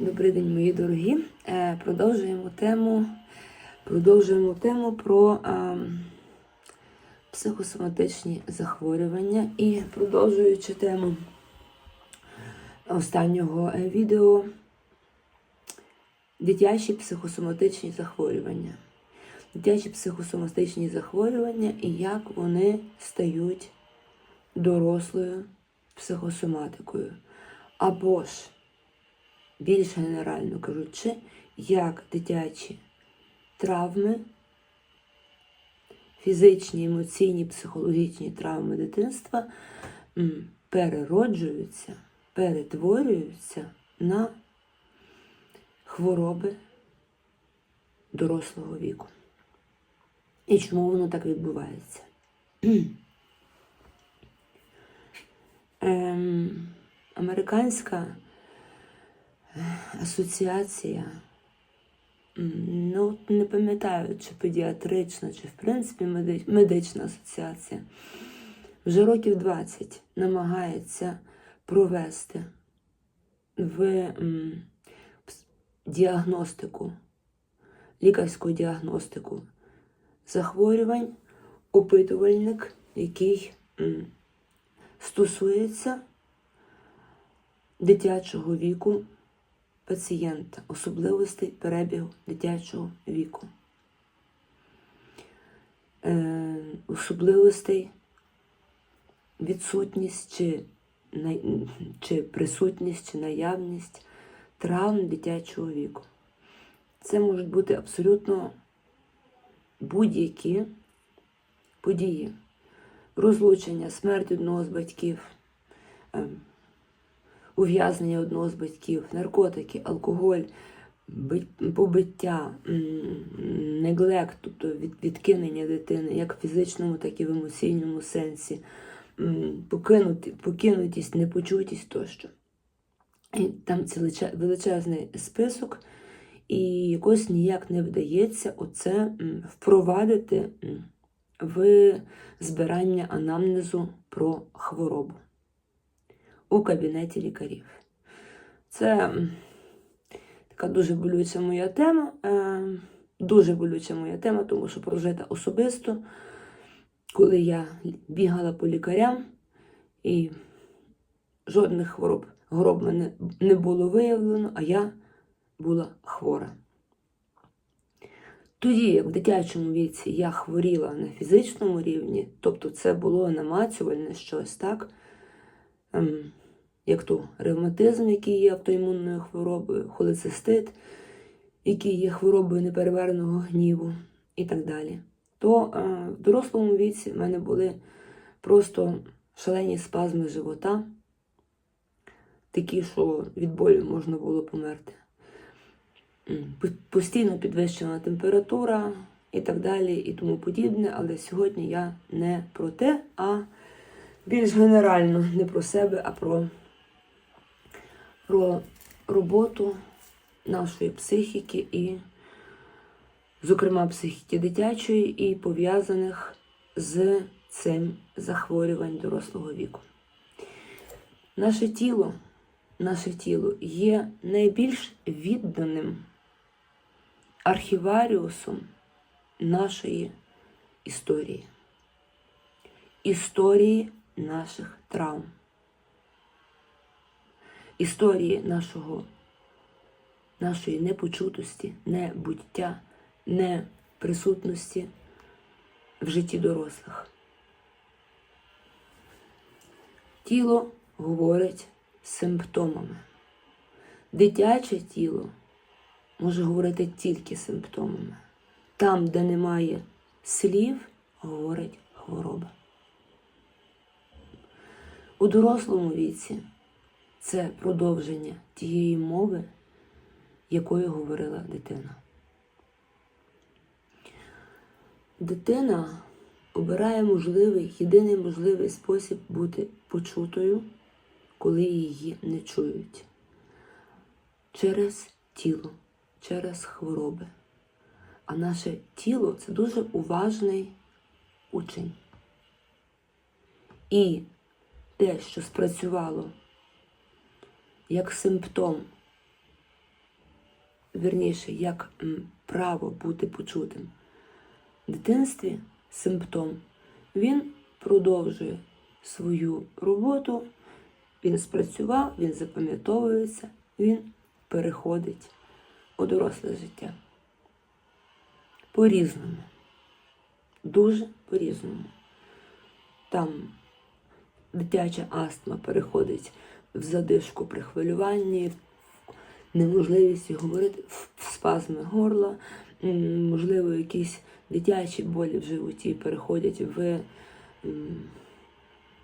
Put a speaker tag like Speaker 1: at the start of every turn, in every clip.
Speaker 1: Добрий день, мої дорогі. Е, Продовжуємо тему, продовжуємо тему про е, психосоматичні захворювання і продовжуючи тему останнього е, відео дитячі психосоматичні захворювання. Дитячі психосоматичні захворювання і як вони стають дорослою психосоматикою. Або ж більш генерально кажучи, як дитячі травми, фізичні, емоційні, психологічні травми дитинства перероджуються, перетворюються на хвороби дорослого віку. І чому воно так відбувається? ем, американська асоціація, ну не пам'ятаю, чи педіатрична, чи в принципі медична асоціація, вже років 20 намагається провести в діагностику, лікарську діагностику захворювань, опитувальник, який стосується дитячого віку пацієнта, особливостей перебігу дитячого віку, е, особливостей відсутність чи, чи присутність, чи наявність травм дитячого віку. Це можуть бути абсолютно будь-які події. Розлучення, смерть одного з батьків, ем, ув'язнення одного з батьків, наркотики, алкоголь, побиття, неглект, тобто відкинення дитини, як в фізичному, так і в емоційному сенсі, покинутість, непочутість тощо. І там цілече- величезний список, і якось ніяк не вдається оце впровадити в збирання анамнезу про хворобу у кабінеті лікарів. Це така дуже болюча моя тема. е, Дуже болюча моя тема, тому що прожита особисто, коли я бігала по лікарям і жодних хвороб, хвороб мене не було виявлено, а я була хвора. Тоді, як в дитячому віці я хворіла на фізичному рівні, тобто це було намацювальне щось, так? Як то ревматизм, який є автоімунною хворобою, холецистит, який є хворобою неперевереного гніву і так далі. То е, в дорослому віці в мене були просто шалені спазми живота, такі, що від болю можна було померти. Постійно підвищена температура і так далі, і тому подібне, але сьогодні я не про те, а більш генерально не про себе, а про, про роботу нашої психіки і, зокрема, психіки дитячої і пов'язаних з цим захворювань дорослого віку. Наше тіло, наше тіло є найбільш відданим архіваріусом нашої історії, історії наших травм, історії нашого, нашої непочутості, небуття, неприсутності в житті дорослих. Тіло говорить симптомами. Дитяче тіло може говорити тільки симптомами. Там, де немає слів, говорить хвороба. У дорослому віці це продовження тієї мови, якою говорила дитина. Дитина обирає можливий, єдиний можливий спосіб бути почутою, коли її не чують. Через тіло, через хвороби. А наше тіло це дуже уважний учень. І те, що спрацювало як симптом верніше, як право бути почутим. В дитинстві симптом. Він продовжує свою роботу, він спрацював, він запам'ятовується, він переходить у доросле життя. По-різному. Дуже по-різному. Там дитяча астма переходить в задишку при хвилюванні, неможливість говорити, в спазми горла, можливо, якісь дитячі болі в животі переходять в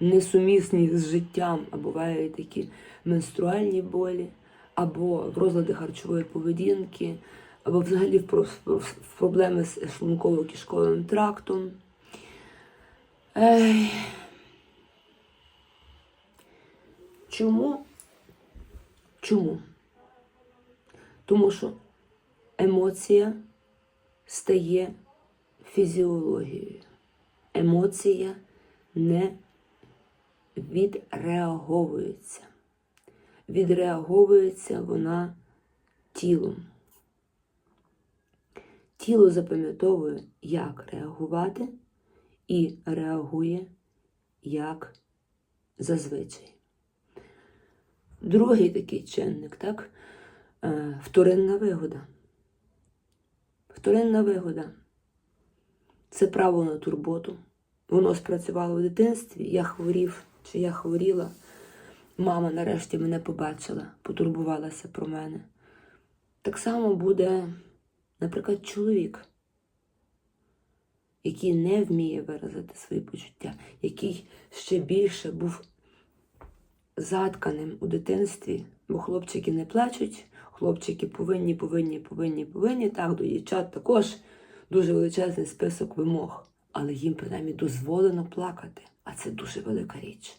Speaker 1: несумісні з життям, а бувають такі менструальні болі, або розлади харчової поведінки, або взагалі в, проблеми з шлунково-кишковим трактом. Ей. Чому? Чому? Тому що емоція стає фізіологією. Емоція не відреаговується. Відреаговується вона тілом. Тіло запам'ятовує, як реагувати, і реагує як зазвичай. Другий такий чинник, так? Е, Вторинна вигода. Вторинна вигода це право на турботу. Воно спрацювало в дитинстві. Я хворів чи я хворіла. Мама нарешті мене побачила, потурбувалася про мене. Так само буде, наприклад, чоловік, який не вміє виразити свої почуття, який ще більше був затканим у дитинстві, бо хлопчики не плачуть, хлопчики повинні, повинні, повинні, повинні. Так, до дівчат також дуже величезний список вимог, але їм принаймні дозволено плакати, а це дуже велика річ.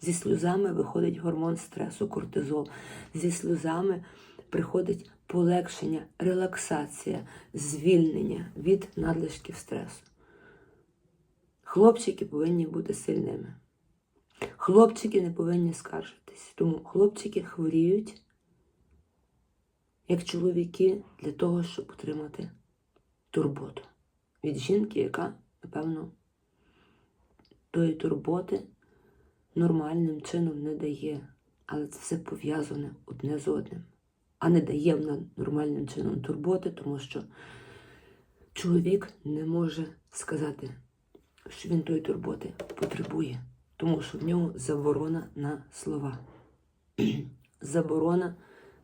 Speaker 1: Зі сльозами виходить гормон стресу, кортизол. Зі сльозами приходить полегшення, релаксація, звільнення від надлишків стресу. Хлопчики повинні бути сильними. Хлопчики не повинні скаржитись. Тому хлопчики хворіють, як чоловіки, для того, щоб отримати турботу від жінки, яка, напевно, тої турботи нормальним чином не дає. Але це все пов'язане одне з одним. А не дає вона нормальним чином турботи, тому що чоловік не може сказати, що він тої турботи потребує, тому що в нього заборона на слова. заборона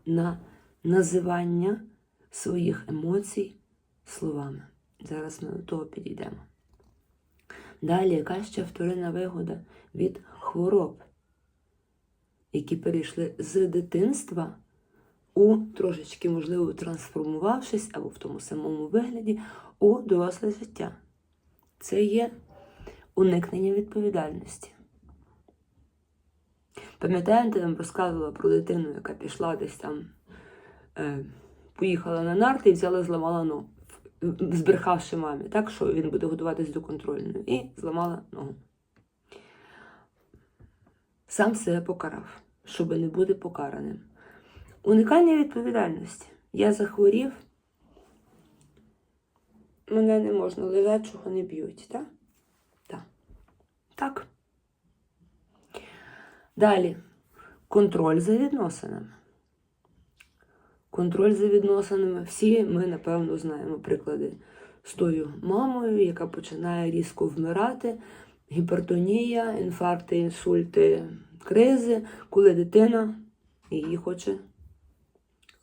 Speaker 1: на називання своїх емоцій словами. Зараз ми до того підійдемо. Далі, яка ще вторинна вигода від хвороб, які перейшли з дитинства у трошечки, можливо, трансформувавшись або в тому самому вигляді у доросле життя. Це є уникнення відповідальності. Пам'ятаєте, я вам розказувала про дитину, яка пішла десь там, е, поїхала на нарти і взяла, зламала ногу, збрехавши мамі, так, що він буде готуватись до контрольної, і зламала ногу. Сам себе покарав, щоб не бути покараним. Уникання відповідальності. Я захворів, мене не можна лежачого не б'ють, так? Так. Так. Далі. Контроль за відносинами. Контроль за відносинами. Всі ми, напевно, знаємо приклади з тою мамою, яка починає різко вмирати, гіпертонія, інфаркти, інсульти, кризи, коли дитина її хоче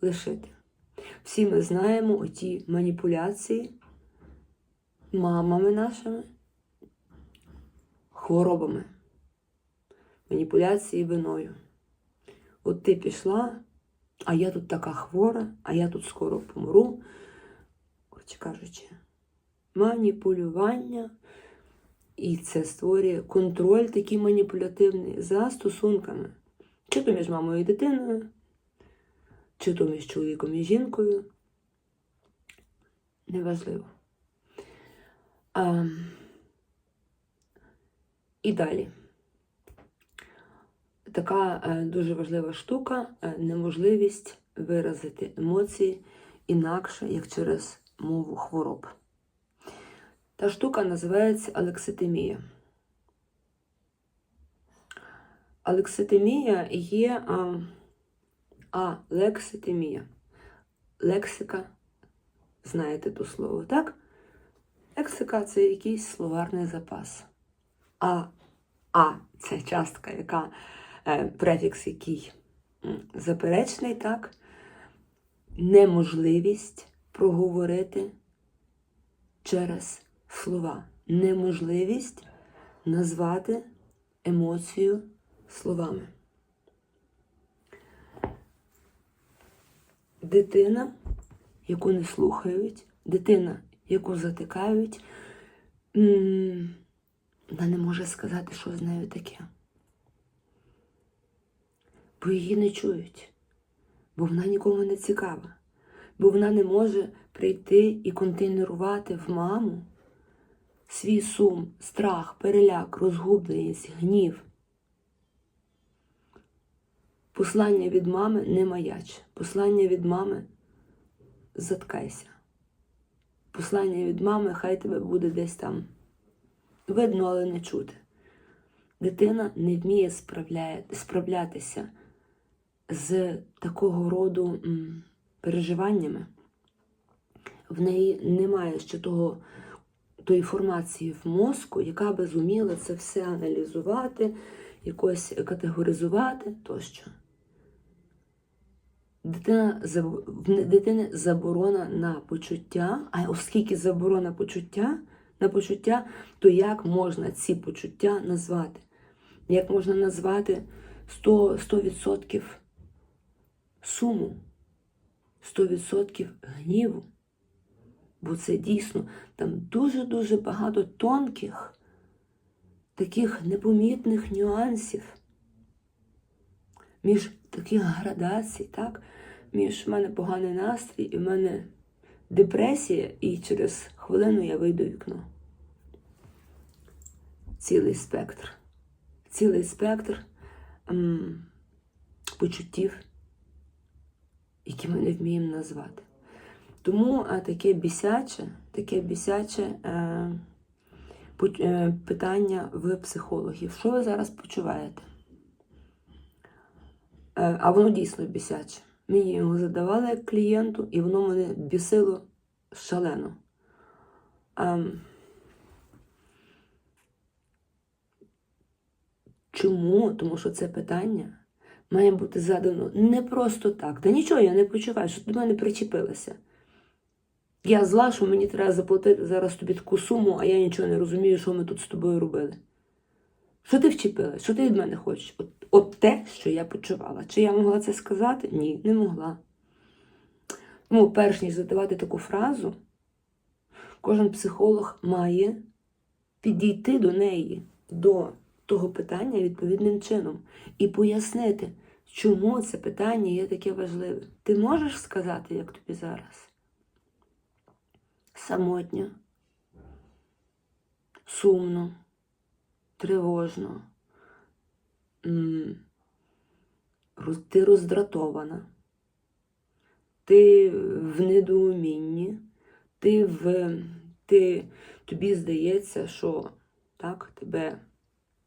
Speaker 1: лишити. Всі ми знаємо оті маніпуляції мамами нашими, хворобами, маніпуляції виною. От ти пішла, а я тут така хвора, а я тут скоро помру. Коротше кажучи, маніпулювання, і це створює контроль такий маніпулятивний за стосунками. Чи то між мамою і дитиною, чи то між чоловіком і жінкою. Неважливо. А, і далі. Така е, дуже важлива штука е, неможливість виразити емоції інакше, як через мову хвороб. Та штука називається алекситимія. Алекситимія є а, а лекситимія. Лексика, знаєте то слово, так? Лексика це якийсь словарний запас. А а це частка, яка префікс, який заперечний, так? Неможливість проговорити через слова. Неможливість назвати емоцію словами. Дитина, яку не слухають, дитина, яку затикають, вона не може сказати, що з нею таке. Бо її не чують, бо вона нікому не цікава, бо вона не може прийти і контейнерувати в маму свій сум, страх, переляк, розгубленість, гнів. Послання від мами не маяч. Послання від мами заткайся. Послання від мами хай тебе буде десь там видно, але не чути. Дитина не вміє справляє, справлятися з такого роду переживаннями. В неї немає ще того, тої формації в мозку, яка би зуміла це все аналізувати, якось категоризувати тощо. Дитина, дитини заборона на почуття, а оскільки заборона почуття, на почуття, то як можна ці почуття назвати? Як можна назвати 100%, 100% суму, 100% гніву? Бо це дійсно там дуже-дуже багато тонких, таких непомітних нюансів між таких градацій, так? Між в мене поганий настрій і в мене депресія, і через хвилину я вийду в вікно. Цілий спектр. Цілий спектр м, почуттів, які ми не вміємо назвати. Тому а, таке бісяче, таке бісяче е, е, питання в психологів. Що ви зараз почуваєте? Е, А воно дійсно бісяче. Мені його задавали як клієнту, і воно мене бісило шалено. Ем, Чому? Тому що це питання має бути задано не просто так. Та нічого я не почуваю, що ти до мене причепилася. Я зла, що мені треба заплатити зараз тобі таку суму, а я нічого не розумію, що ми тут з тобою робили. Що ти вчепилась? Що ти від мене хочеш? От, от те, що я почувала. Чи я могла це сказати? Ні, не могла. Тому, перш ніж задавати таку фразу, кожен психолог має підійти до неї, до того питання відповідним чином і пояснити, чому це питання є таке важливе. Ти можеш сказати, як тобі зараз? Самотньо, сумно, тривожно. Ти роздратована, ти в недоумінні, ти в ти, тобі здається, що так, тебе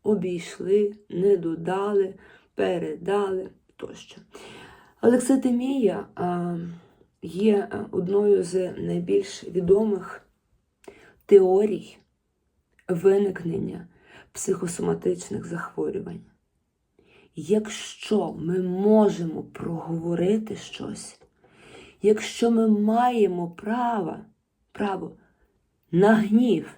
Speaker 1: обійшли, не додали, передали тощо. Алекситимія є одною з найбільш відомих теорій виникнення психосоматичних захворювань. Якщо ми можемо проговорити щось, якщо ми маємо право, право на гнів,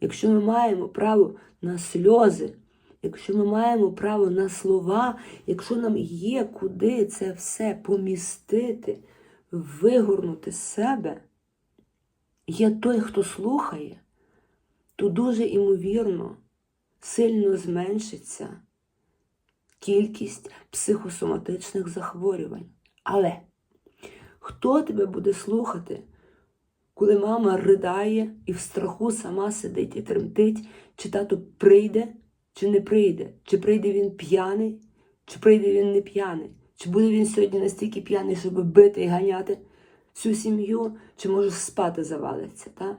Speaker 1: якщо ми маємо право на сльози, якщо ми маємо право на слова, якщо нам є куди це все помістити, вигорнути з себе, є той, хто слухає, то дуже імовірно сильно зменшиться кількість психосоматичних захворювань. Але хто тебе буде слухати, коли мама ридає і в страху сама сидить і тремтить, чи тато прийде, чи не прийде, чи прийде він п'яний, Чи прийде він не п'яний? Чи буде він сьогодні настільки п'яний, щоб бити і ганяти всю сім'ю, чи може спати завалиться? Та?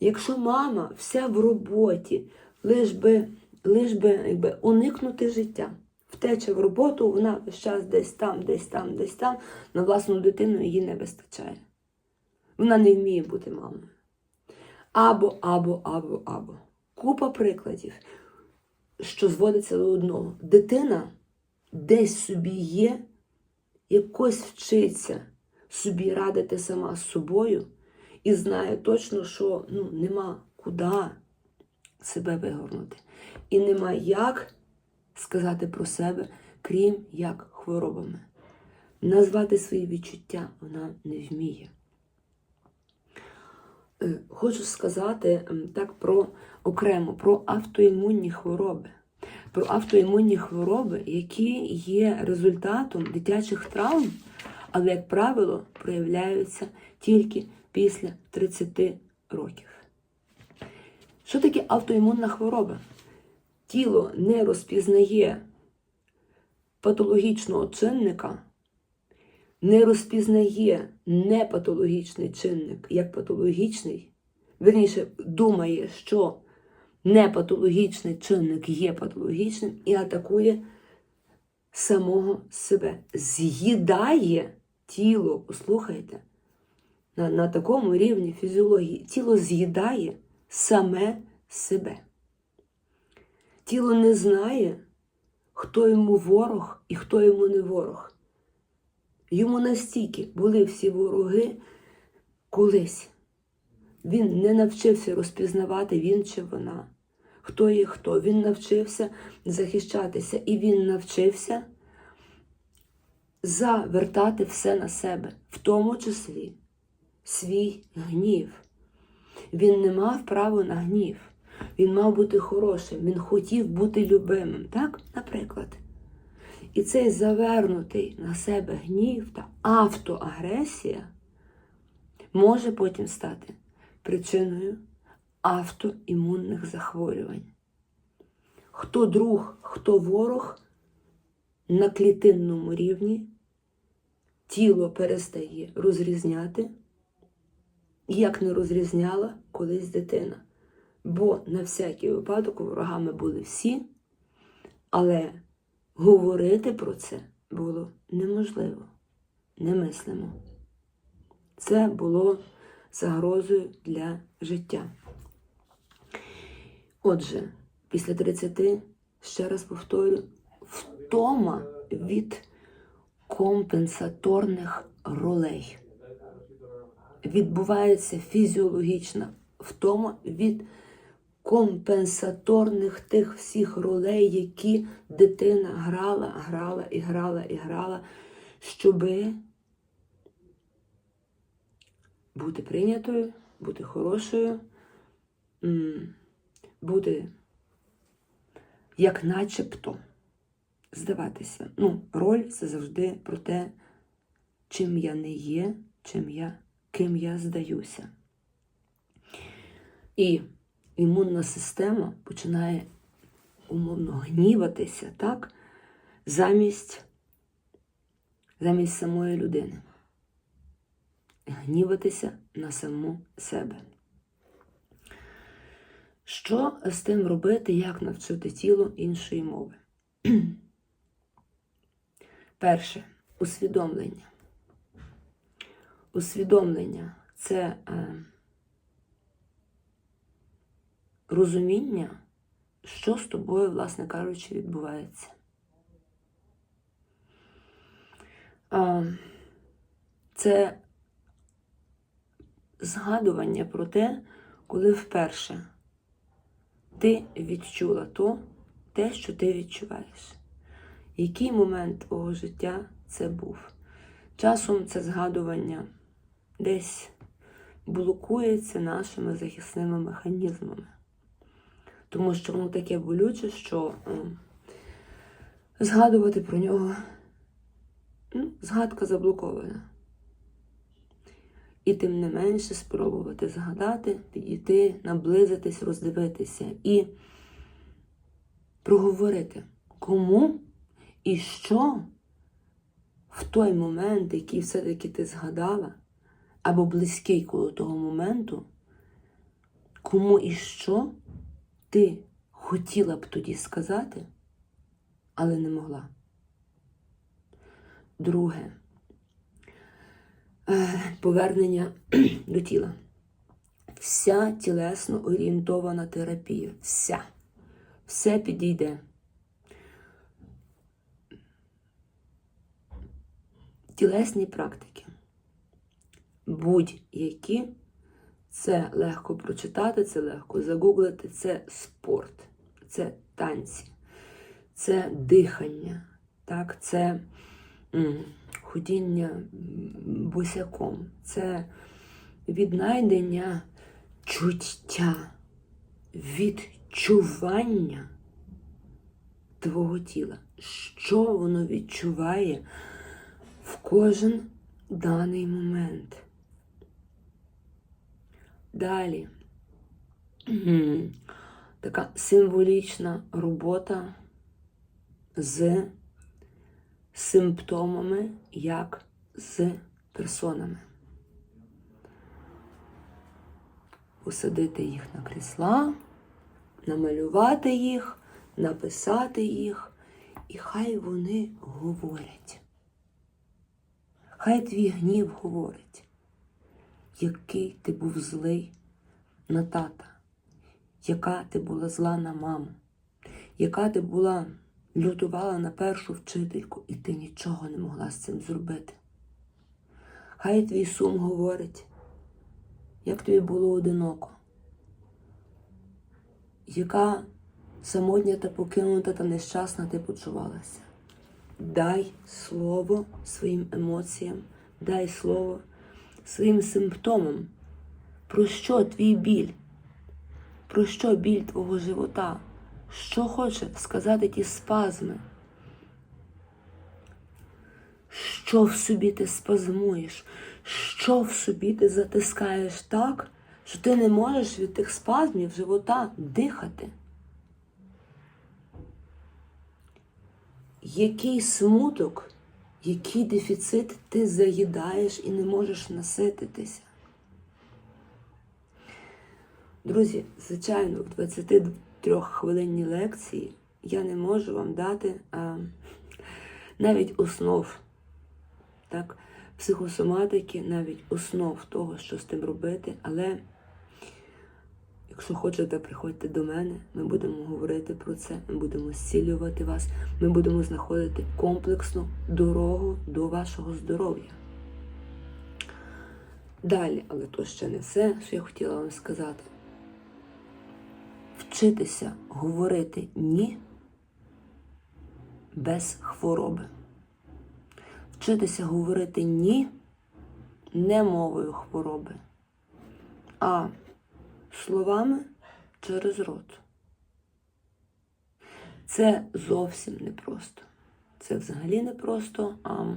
Speaker 1: Якщо мама вся в роботі, лиш би, лиш би якби, уникнути життя, втеча в роботу, вона весь час десь там, десь там, десь там, на власну дитину її не вистачає. Вона не вміє бути мамою. Або, або, або, або. Купа прикладів, що зводиться до одного. Дитина десь собі є, якось вчиться собі радити сама з собою і знає точно, що ну, нема куди себе вигорнути. І нема як сказати про себе, крім як хворобами. Назвати свої відчуття вона не вміє. Е, Хочу сказати так про окремо про автоімунні хвороби. Про автоімунні хвороби, які є результатом дитячих травм, але, як правило, проявляються тільки після 30 років. Що таке автоімунна хвороба? Тіло не розпізнає патологічного чинника, не розпізнає непатологічний чинник як патологічний, верніше думає, що непатологічний чинник є патологічним і атакує самого себе. З'їдає тіло, послухайте, на, на такому рівні фізіології, тіло з'їдає саме себе. Тіло не знає, хто йому ворог і хто йому не ворог. Йому настільки були всі вороги колись. Він не навчився розпізнавати він чи вона, хто є хто. Він навчився захищатися і він навчився завертати все на себе, в тому числі свій гнів. Він не мав права на гнів. Він мав бути хорошим, він хотів бути любимим, так, наприклад. І цей завернутий на себе гнів та автоагресія може потім стати причиною автоімунних захворювань. Хто друг, хто ворог на клітинному рівні тіло перестає розрізняти, як не розрізняла колись дитина. Бо на всякий випадок ворогами були всі, але говорити про це було неможливо, немислимо. Це було загрозою для життя. Отже, після 30, ще раз повторю, втома від компенсаторних ролей. Відбувається фізіологічна втома від компенсаторних тих всіх ролей, які дитина грала, грала і грала і грала, щоби бути прийнятою, бути хорошою, бути як начебто здаватися. Ну, роль це завжди про те, чим я не є, чим я, ким я здаюся. І імунна система починає умовно гніватися, так, замість, замість самої людини. Гніватися на саму себе. Що з тим робити, як навчити тіло іншої мови? Перше усвідомлення. Усвідомлення це е, розуміння, що з тобою, власне кажучи, відбувається. Це згадування про те, коли вперше ти відчула то, те, що ти відчуваєш. Який момент твого життя це був? Часом це згадування десь блокується нашими захисними механізмами. Тому що воно таке болюче, що згадувати про нього ну, згадка заблокована. І тим не менше спробувати згадати, підійти, наблизитись, роздивитися і проговорити, кому І що в той момент, який все-таки ти згадала, або близький коло того моменту, кому і що ти хотіла б тоді сказати, але не могла. Друге е, повернення до тіла. Вся тілесно орієнтована терапія. Вся. Все підійде. Тілесні практики. Будь-які. Це легко прочитати, це легко загуглити, це спорт, це танці, це дихання, так, це ходіння босяком, це віднайдення чуття, відчування твого тіла, що воно відчуває в кожен даний момент. Далі така символічна робота з симптомами, як з персонами. Посадити їх на крісла, намалювати їх, написати їх, і хай вони говорять. Хай твій гнів говорить який ти був злий на тата, яка ти була зла на маму, яка ти була лютувала на першу вчительку, і ти нічого не могла з цим зробити. Хай твій сум говорить, як тобі було одиноко, яка самотня та покинута та нещасна ти почувалася. Дай слово своїм емоціям, дай слово своїм симптомам. Про що твій біль? Про що біль твого живота? Що хоче сказати ті спазми? Що в собі ти спазмуєш? Що в собі ти затискаєш так, що ти не можеш від тих спазмів живота дихати? Який смуток який дефіцит ти заїдаєш і не можеш насититися. Друзі, звичайно, в 23 хвилинній лекції я не можу вам дати а, навіть основ так, психосоматики, навіть основ того, що з тим робити, але Якщо хочете, приходьте до мене, ми будемо говорити про це, ми будемо зцілювати вас, ми будемо знаходити комплексну дорогу до вашого здоров'я. Далі, але то ще не все, що я хотіла вам сказати. Вчитися говорити ні без хвороби. Вчитися говорити ні не мовою хвороби, а словами через рот. Це зовсім непросто. Це взагалі непросто, а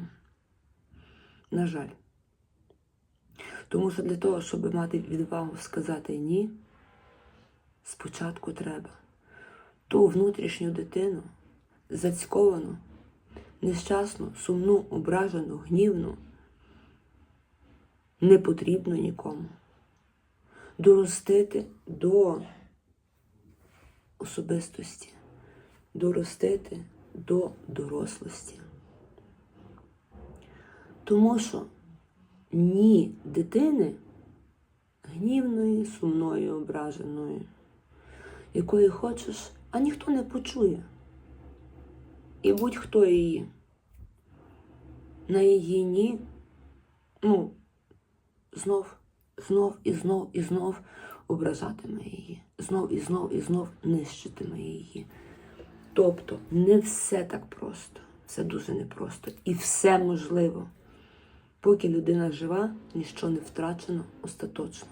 Speaker 1: на жаль. Тому що для того, щоб мати відвагу сказати ні, спочатку треба ту внутрішню дитину, зацьковану, нещасну, сумну, ображену, гнівну, не потрібно нікому доростити до особистості, доростити до дорослості. Тому що ні дитини гнівної, сумної, ображеної, якої хочеш, а ніхто не почує. І будь-хто її. На її ні, ну, знов знов і знов і знов ображатиме її, знов і знов і знов нищитиме її. Тобто не все так просто, все дуже непросто. І все можливо. Поки людина жива, ніщо не втрачено остаточно.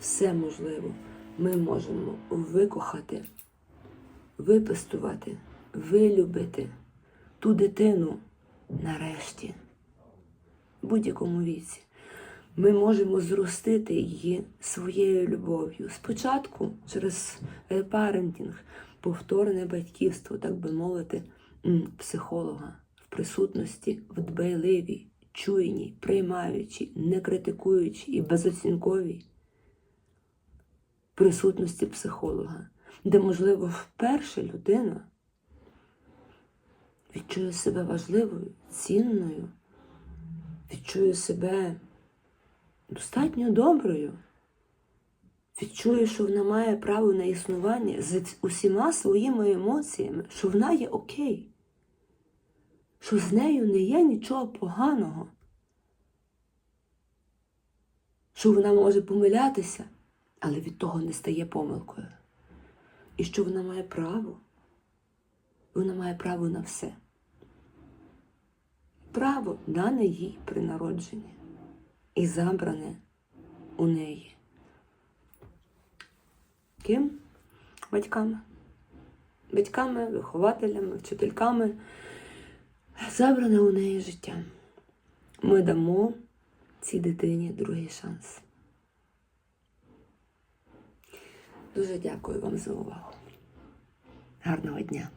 Speaker 1: Все можливо. Ми можемо викохати, випестувати, вилюбити ту дитину нарешті, в будь-якому віці ми можемо зростити її своєю любов'ю. Спочатку через репарентінг, повторне батьківство, так би мовити, психолога в присутності в дбайливій, чуйній, приймаючій, не критикуючій і безоцінковій присутності психолога, де, можливо, вперше людина відчує себе важливою, цінною, відчує себе достатньо доброю, відчує, що вона має право на існування з усіма своїми емоціями, що вона є окей, що з нею не є нічого поганого, що вона може помилятися, але від того не стає помилкою. І що вона має право, вона має право на все. Право дане їй при народженні і забране у неї. Ким? Батьками. Батьками, вихователями, вчительками. Забране у неї життя. Ми дамо цій дитині другий шанс. Дуже дякую вам за увагу. Гарного дня!